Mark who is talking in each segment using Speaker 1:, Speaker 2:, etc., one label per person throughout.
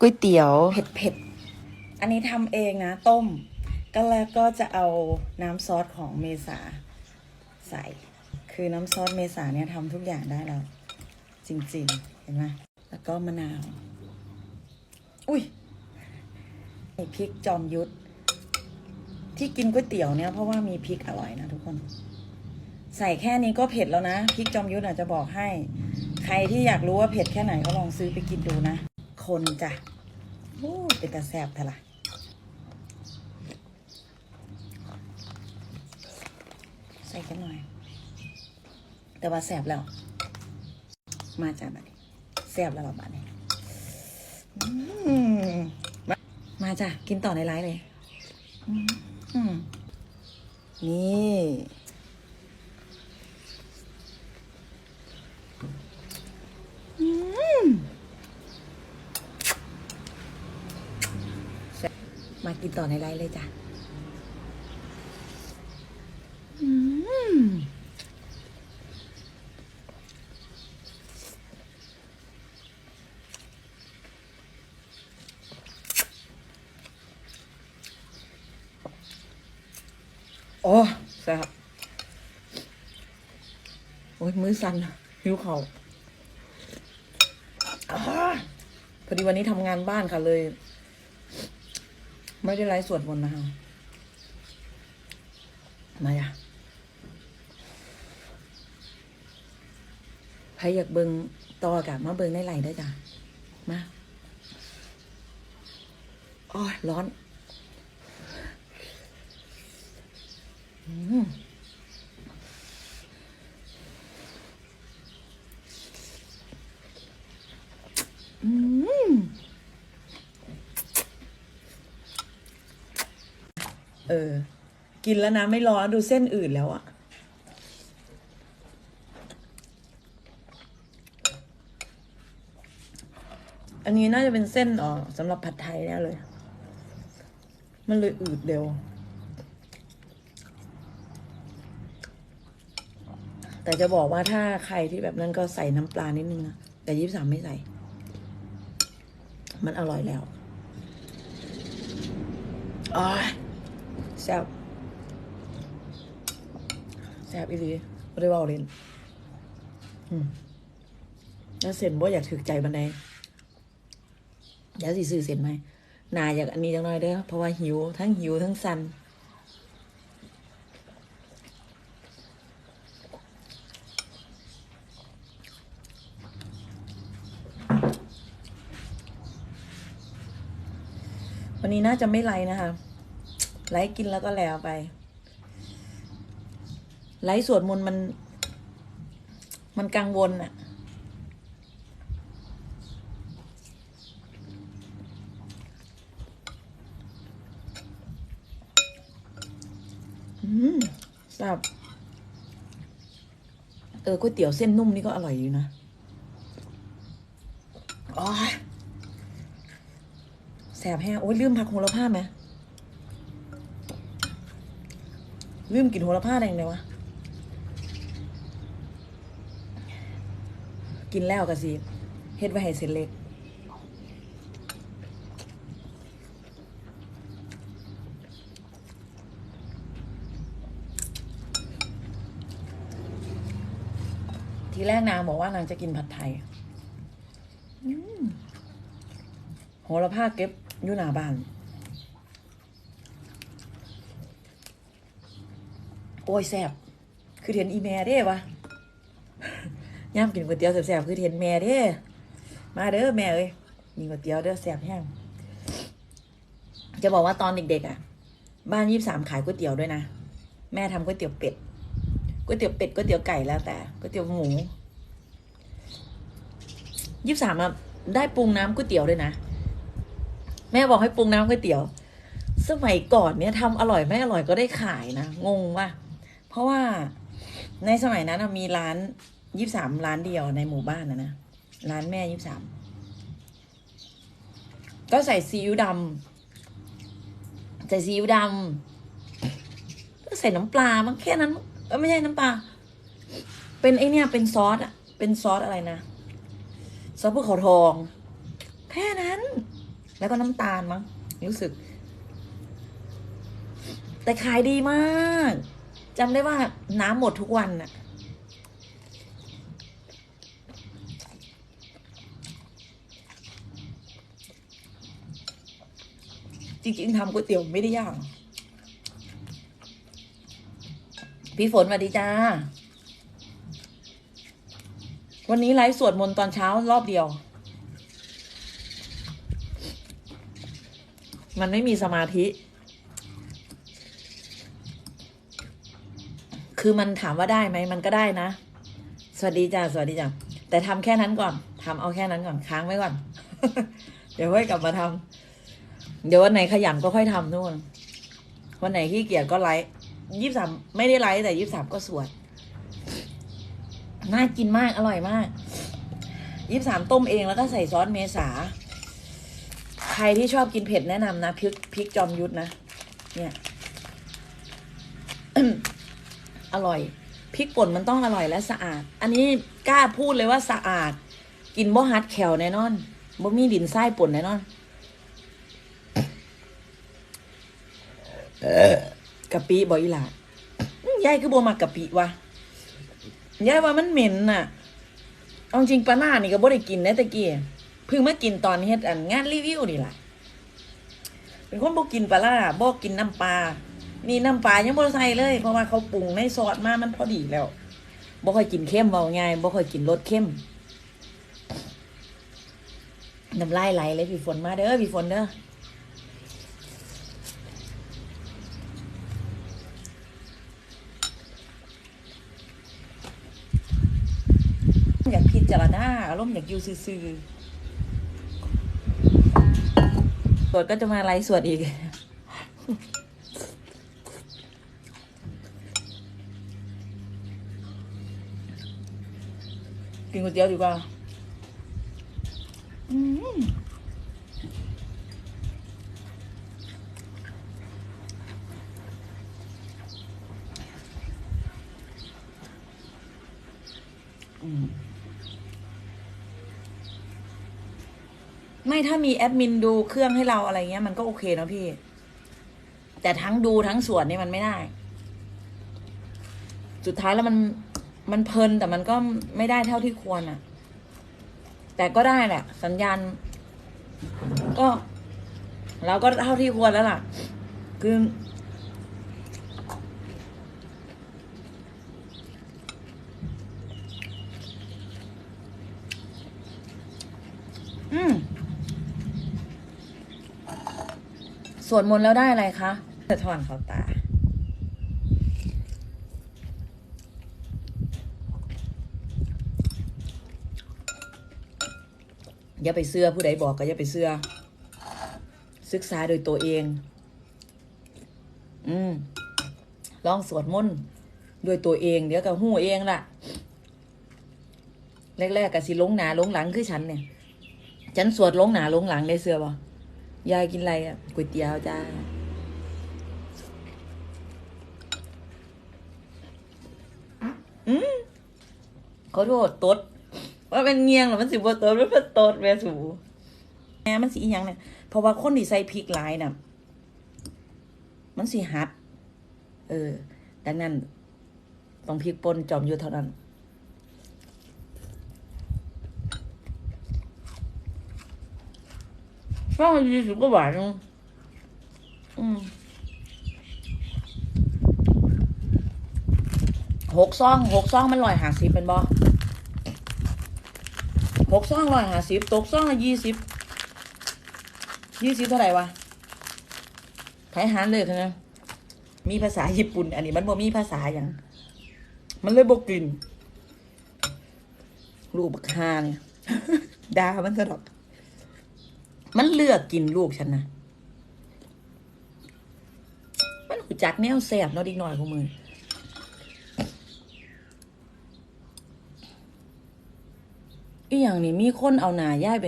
Speaker 1: ก๋วยเตี๋ยว
Speaker 2: เผ็ดเผ็ดๆอันนี้ทำเองนะต้ม ก็แล้วก็จะเอาน้ำซอสของเมษาใส่ คือน้ำซอสเมษาเนี่ยทำทุกอย่างได้แล้ว จริง ๆ เห็นไหมแล้วก็มะนาว อุ้ยพริกจอมยุทธที่กินก๋วยเตี๋ยวเนี่ยเพราะว่ามีพริกอร่อยนะทุกคน ใส่แค่นี้ก็เผ็ดแล้วนะพริกจอมยุทธอาจจะบอกให้ ใครที่อยากรู้ว่าเผ็ดแค่ไหนก็ลองซื้อไปกินดูนะ คนจ้ะโอ้เป็นตาแสบเทะละใส่กันหน่อย แต่ว่าแสบแล้ว มาจ้ะบัดนี้แสบแล้วหรอบัดนี้มมามาจ้ะ กินต่อในไลฟ์เลยอืมอืมนี่ มากินต่อในไลฟ์เลยจ้ะอืมโอ้แซ่บโอ้ยมือสั่นอะหิวเขา่าพอดีวันนี้ทำงานบ้านค่ะเลย ไม่ได้ไลฟ์สวดมนต์นะคะมาอย่ะใครอยากเบิงต่อกาศมาเบิงในไหลได้จ้ะ มาอ้อร้อน อืมอืม เออ กินแล้วนะไม่ร้อนดูเส้นอื่นแล้วอะอันนี้น่าจะเป็นเส้นอ๋อสำหรับผัดไทยแน่เลย มันเลยอืดเร็ว แต่จะบอกว่าถ้าใครที่แบบนั้นก็ใส่น้ำปลานิดนึงนะ แต่ยี่สามไม่ใส่ มันอร่อยแล้วอ๋อ แซ่บแซ่บอีหลีไม่ได้เว่าเล่นอืมแล้วเส้นบ่อยากถึกใจบันไดเดี๋ยวสิซื้อเส้นไหมนาอยากอันนี้จังน่อยเด้อเพราะว่าหิว ทั้งหิวทั้งสันวันนี้น่าจะไม่ไลนะคะ ไลฟ์กินแล้วก็แล้วไป ไลฟ์สวดมนต์มัน มันกังวลอะอืมแซ่บเออก๋วยเตี๋ยวเส้นนุ่มนี่ก็อร่อยอยู่นะอ้ยแสบแห้งโอ้ยลืมผักโหระพาไหม ลืมกินโหระพาได้ยังไงวะ กินแล้วกะสิเฮ็ดไว้ให้เสร็จเล็ก ทีแรกนางบอกว่านางจะกินผัดไทยโหระพาเก็บอยู่หน้าบ้าน โอ้ยแซ่บคือเห็นอีแม่เด้วะย่ามกินก๋วยเตี๋ยวแซ่บๆคือเห็นแม่เด้ มาเด้อแม่เอ้ยมีก๋วยเตี๋ยวเด้อแซ่บแห้งจะบอกว่าตอนเด็กๆอะ บ้านยี่สามขายก๋วยเตี๋ยวด้วยนะ แม่ทำก๋วยเตี๋ยวเป็ดก๋วยเตี๋ยวเป็ดก๋วยเตี๋ยวไก่แล้วแต่ก๋วยเตี๋ยวหมูยี่สามอะได้ปรุงน้ำก๋วยเตี๋ยวด้วยนะ แม่บอกให้ปรุงน้ำก๋วยเตี๋ยว สมัยก่อนเนี่ยทำอร่อยไม่อร่อยก็ได้ขายนะงงว่า เพราะว่าในสมัยนั้นมีร้านยี่สามร้านเดียวในหมู่บ้านนะนะร้านแม่ยี่สามก็ใส่ซีอิ๊วดำใส่ซีอิ๊วดำก็ใส่น้ำปลามั้งแค่นั้นเออไม่ใช่น้ำปลาเป็นไอเนี่ยเป็นซอสอะเป็นซอสอะไรนะซอสภูเขาทอง แค่นั้น แล้วก็น้ำตาลมั้งรู้สึก แต่ขายดีมาก จำได้ว่าน้ำหมดทุกวันน่ะ จริงๆทำก๋วยเตี๋ยวไม่ได้ยาก พี่ฝนสวัสดีจ้า วันนี้ไลฟ์สวดมนต์ตอนเช้ารอบเดียว มันไม่มีสมาธิ คือมันถามว่าได้ไหมมันก็ได้นะ สวัสดีจ้าสวัสดีจ้าแต่ทำแค่นั้นก่อนทำเอาแค่นั้นก่อนค้างไว้ก่อน เดี๋ยวค่อยกลับมาทำเดี๋ยววันไหนขยันก็ค่อยทำนู่น วันไหนขี้เกียจก็ไลฟ์ยี่สามไม่ได้ไลฟ์แต่ยี่สามก็สวดน่ากินมากอร่อยมากยี่สามต้มเองแล้วก็ใส่ซอสเมษา ใครที่ชอบกินเผ็ดแนะนำนะพริกพริกจอมยุทธนะ เนี่ย อร่อยพริกป่นมันต้องอร่อยและสะอาด อันนี้กล้าพูดเลยว่าสะอาด กินบ่ฮัดแขวแน่นอนบ่มีดินไส้ป่นแน่นอนกะปิบ่อีหล่ะอื้อยายคือบ่มักกะปิวะยายว่ามันเหม็นน่ะเอาจริงปลาหน้านี่ก็บ่ได้กินนะตะกี้เพิ่งมากินตอนเฮ็ดอันงานรีวิวนี่ล่ะเป็นคนบ่กินปลาร้าบ่กินน้ำปลา นี่น้ำปลายังบ่ใส่เลย เพราะว่าเขาปรุงในซอสมามันพอดีแล้วบ่ค่อยกินเค็มเว้าง่ายบ่ค่อยกินรสเค็มน้ำลายไหลเลยพี่ฝนมาเด้อพี่ฝนเด้ออยากพิจารณาอารมณ์อยากอยู่ซื่อๆสวดก็จะมาไลฟ์สวดอีก กินก๋วยเตี๋ยวดีกว่าอืมอืมไม่ถ้ามีแอดมินดูเครื่องให้เราอะไรเงี้ย มันก็โอเคเนอะพี่ แต่ทั้งดูทั้งสวดนี่มันไม่ได้ สุดท้ายแล้วมัน มันเพลินแต่มันก็ไม่ได้เท่าที่ควรอะ แต่ก็ได้แหละ สัญญาณ ก็ เราก็เท่าที่ควรแล้วล่ะ คืออืมสวดมนต์แล้วได้อะไรคะสะท้อนเขาตา อย่าไปเสื้อผู้ใดบอกก็อย่าไปเสื้อ ศึกษาโดยตัวเอง อืมลองสวดมนต์ด้วยตัวเอง เดี๋ยวก็หู้เองล่ะ แรกๆก็สิลงหนาลงหลังคือฉันเนี่ย ฉันสวดลงหนาลงหลังได้เสื้อบ่ยายกินอะไรอะก๋วยเตี๋ยวจ้าอืมขอโทษตด ว่าเป็นเงียงหรือมันสิบ่ตดมันเป็นตดแม่สูแม่มันสิอีหยังเนี่ยเพราะว่าคนที่ใส่พริกหลายน่ะ มันสิหัด เออดังนั้นต้องพริกป่นจอมอยู่เท่านั้นว่ายี่สิบกว่าบาทนึงอืมหกซองหกซองมันร้อยห้าสิบเป็นบ่ หกซองร้อยห้าสิบตกซองละยี่สิบยี่สิบเท่าไหร่วะไทยหารเลยนะมีภาษาญี่ปุ่น อันนี้มันบ่มีภาษาอย่าง มันเลยบ่กิน ลูกบักฮาเนี่ยดามันซะดอก มันเลือกกินลูกฉันนะ มันหูจักแนวแสบเนาะดิหน่อยของมือ อีอย่างนี้มีคนเอาหนาย่ายไป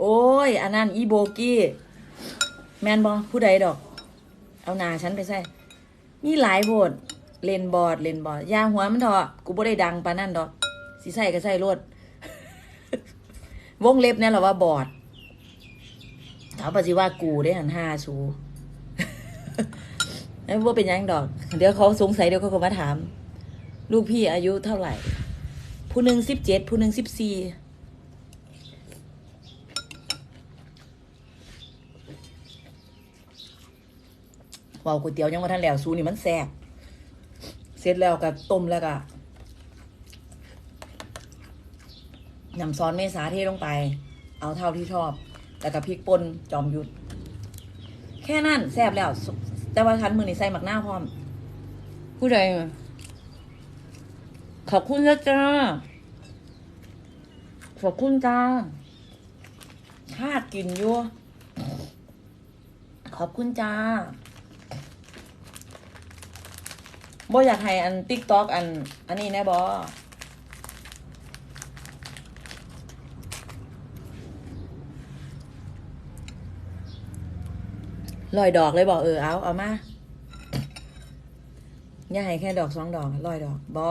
Speaker 2: โอ้ย อันนั้นอีโบกี้ แมนบอผู้ใดดอก เอาหนาฉันไปใส่มีหลายโบดเลนบอร์ดเลนบอร์ดยาหัวมันเถอะกูบ่ได้ดังปานนั่นดอกสิใส่ก็ใส่รวดวงเล็บเนี่ยเหรอว่าบอร์ดถามปฏิว่ากูได้หันห้าชูไอ้ว่าเป็นยังดอก เดี๋ยวเขาสงสัยเดี๋ยวเขาก็มาถาม ลูกพี่อายุเท่าไหร่ ผู้หนึ่งสิบเจ็ดผู้หนึ่งสิบสี่ว่าก๋วยเตี๋ยวยังมาทันแล้วซูนี่มันแซ่บเสร็จแล้วก็ต้มแล้วก็นำซอสเมษาเทลงไป เอาเท่าที่ชอบ แล้วก็พริกป่นจอมยุทธแค่นั้นแซ่บแล้ว แต่ว่าคันมือนี่ใส่หมักหน้าพร้อม ผู้ใด ขอบคุณนะจ้าขอบคุณจ้าชาติกินอยู่ขอบคุณจ้าบ่อยากให้อันติ๊กต็อกอัน อันนี้แน่บอลอยดอกเลยบอกเออเอาเอามา อย่าให้แค่ดอกสองดอกลอยดอกบอ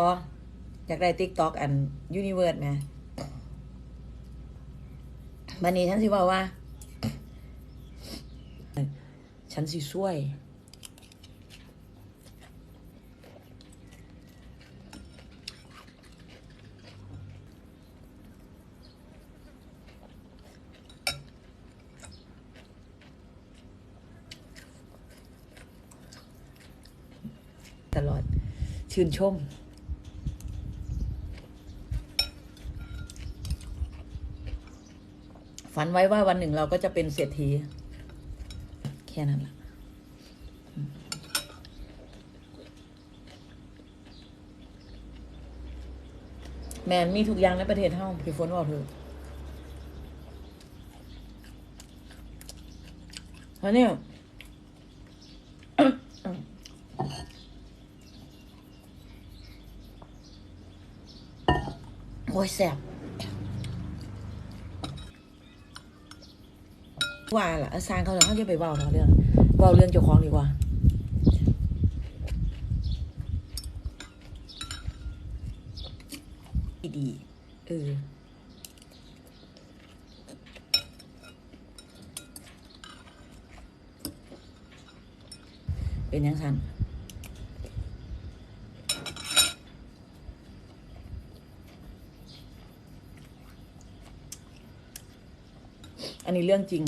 Speaker 2: อยากได้ติ๊กต็อกอันยูนิเวิร์สไหมบันนี้ฉันสิบอกว่า ฉันสิช่วย ตลอด ชื่นชม ฝันไว้ว่าวันหนึ่งเราก็จะเป็นเศรษฐี แค่นั้นแหละแมนมีทุกอย่างในประเทศเท่าพี่ฝนบอกเถอะอันนี้โอ้ยแสบ ว่าล่ะอาซานเขาเดี๋ยวเขาจะไปเบาเนาเรื่องเบาเรื่องเจ้าของดีกว่าดีเออเป็นยังสันอันนี้เรื่องจริง